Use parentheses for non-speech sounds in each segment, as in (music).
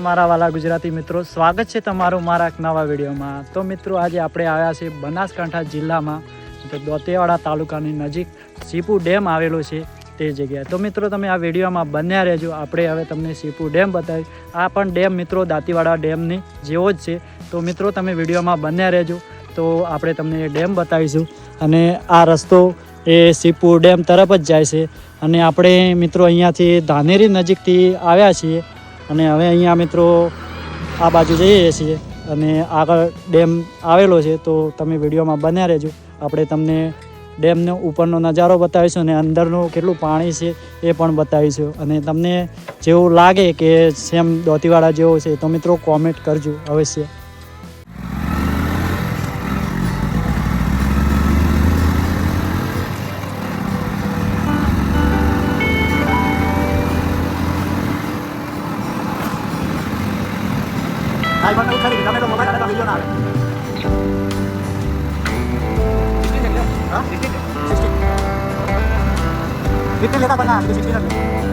છો મારા વાલા ગુજરાતી મિત્રો, સ્વાગત છે તમારું મારા નવા વિડીયોમાં. તો મિત્રો, આજે આપણે આવ્યા છીએ બનાસકાંઠા જિલ્લામાં, તો દોતેવાડા તાલુકાની નજીક સીપુ ડેમ આવેલો છે તે જગ્યાએ. તો મિત્રો, તમે આ વિડીયોમાં બન્યા રહેજો. આપણે હવે તમને સીપુ ડેમ બતાવીશ આ પણ ડેમ મિત્રો, દાંતીવાડા ડેમની જેવો જ છે. તો મિત્રો, તમે વિડીયોમાં બન્યા રહેજો. તો આપણે તમને એ ડેમ બતાવીશું. અને આ રસ્તો એ સીપુ ડેમ તરફ જ જાય છે. અને આપણે મિત્રો અહીંયાથી ધાનેરી નજીકથી આવ્યા છીએ. અને હવે અહીંયા મિત્રો આ બાજુ જઈએ છીએ અને આગળ ડેમ આવેલો છે, તો તમે વિડીયોમાં બન્યા રહેજો. આપણે તમને ડેમનો ઉપરનો નજારો બતાવીશું અને અંદરનું કેટલું પાણી છે એ પણ બતાવીશું. અને તમને જેવું લાગે કે સેમ દોતીવાળા જેવો છે, તો મિત્રો કોમેન્ટ કરજો અવશ્ય. 台湾の彼にダメだもないからいいよな。Sixteen lang. Ha? Sixteen lang. Sixteen. Sixteen lang ba na? Sixteen lang.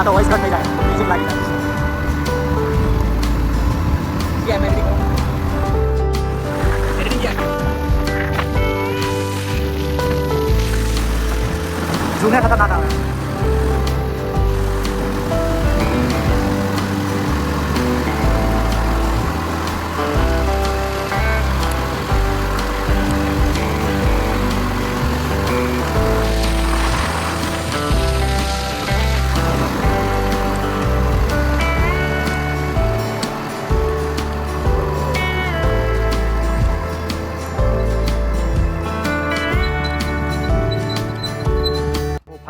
Atau voice cut થઈ જાય મ્યુઝિક લાગી જાય જૂને ખતરનાક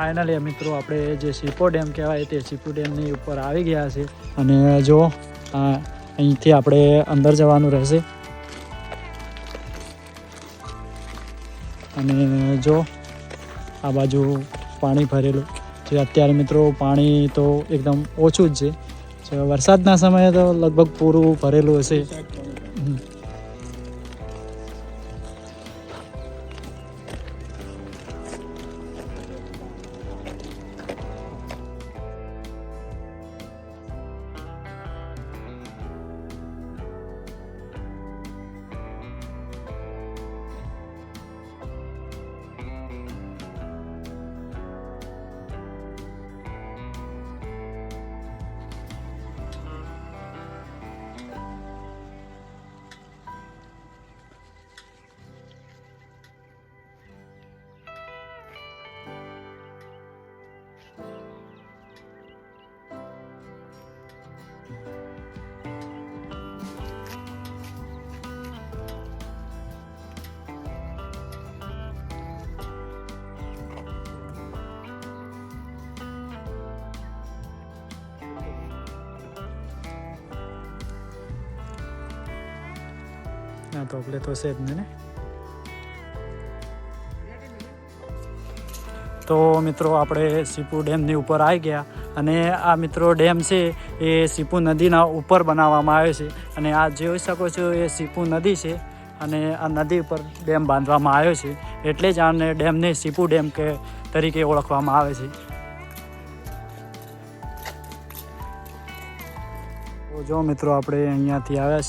ફાઇનલી મિત્રો આપણે જે સીપો ડેમ કહેવાય તે સીપો ડેમની ઉપર આવી ગયા છે. અને જો અહીંથી આપણે અંદર જવાનું રહેશે. અને જો, આ બાજુ પાણી ભરેલું. જે અત્યારે મિત્રો પાણી તો એકદમ ઓછું જ છે. વરસાદના સમયે તો લગભગ પૂરું ભરેલું હશે. ના તો આપણે તો છે જ ને. તો મિત્રો, આપણે સીપુ ડેમની ઉપર આવી ગયા અને આ મિત્રો ડેમ છે એ સીપુ નદીના ઉપર બનાવવામાં આવ્યો છે. અને આ જોઈ શકો છો એ સીપુ નદી છે અને આ નદી ઉપર ડેમ બાંધવામાં આવ્યો છે. એટલે જ આને ડેમને સીપુ ડેમ કે તરીકે ઓળખવામાં આવે છે. તો જો મિત્રો, આપણે અહીંયાથી આવ્યા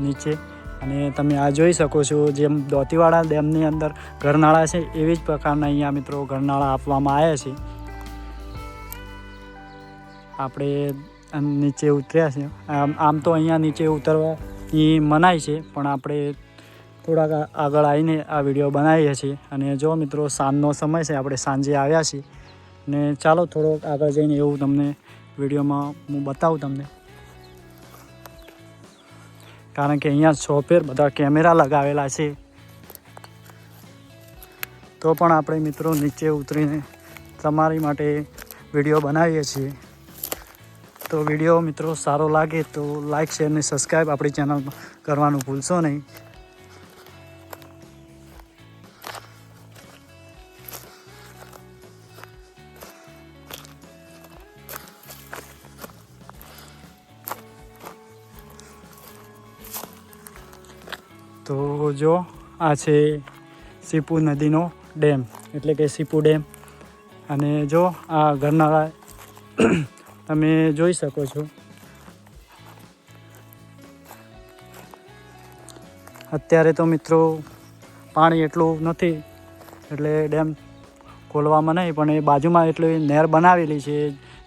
નીચે. અને તમે આ જોઈ શકો છો જેમ દોતીવાડા ડેમની અંદર ઘરનાળા છે, એવી જ પ્રકારના અહીંયા મિત્રો ઘરનાળા આપવામાં આવ્યા છે. આપણે નીચે ઉતર્યા છે. આમ આમ તો અહીંયા નીચે ઉતરવા એ મનાય છે, પણ આપણે થોડાક આગળ આવીને આ વીડિયો બનાવીએ છીએ. અને જો મિત્રો, સાંજનો સમય છે, આપણે સાંજે આવ્યા છીએ. અને ચાલો થોડોક આગળ જઈને એવું તમને વિડીયોમાં હું બતાવું તમને. કારણ કે અહીંયા સોફેર બધા કેમેરા લગાવેલા છે. તો પણ આપણે મિત્રો નીચે ઉતરીને તમારી માટે વીડિયો બનાવીએ છીએ. તો વીડિયો મિત્રો સારો લાગે તો લાઇક શેર અને સબસ્ક્રાઈબ આપણી ચેનલ કરવાનું ભૂલશો નહીં. તો જો, આ છે સીપુ નદીનો ડેમ, એટલે કે સીપુ ડેમ. અને જો, આ ગરનાળા (clears throat) તમે જોઈ શકો છો. અત્યારે તો મિત્રો પાણી એટલું નથી, એટલે ડેમ ખોલવામાં નહીં, પણ એ બાજુમાં એટલી નહેર બનાવેલી છે,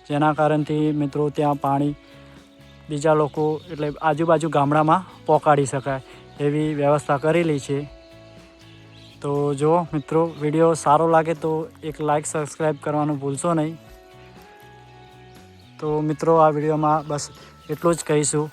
જેના કારણથી મિત્રો ત્યાં પાણી બીજા લોકો, એટલે આજુબાજુ ગામડામાં પહોંચાડી શકાય. એવી વ્યવસ્થા કરેલી છે. તો જો મિત્રો, વીડિયો સારો લાગે તો એક લાઈક સબસ્ક્રાઈબ કરવાનું ભૂલશો નહીં. તો મિત્રો, આ વિડીયોમાં બસ એટલું જ કહીશું.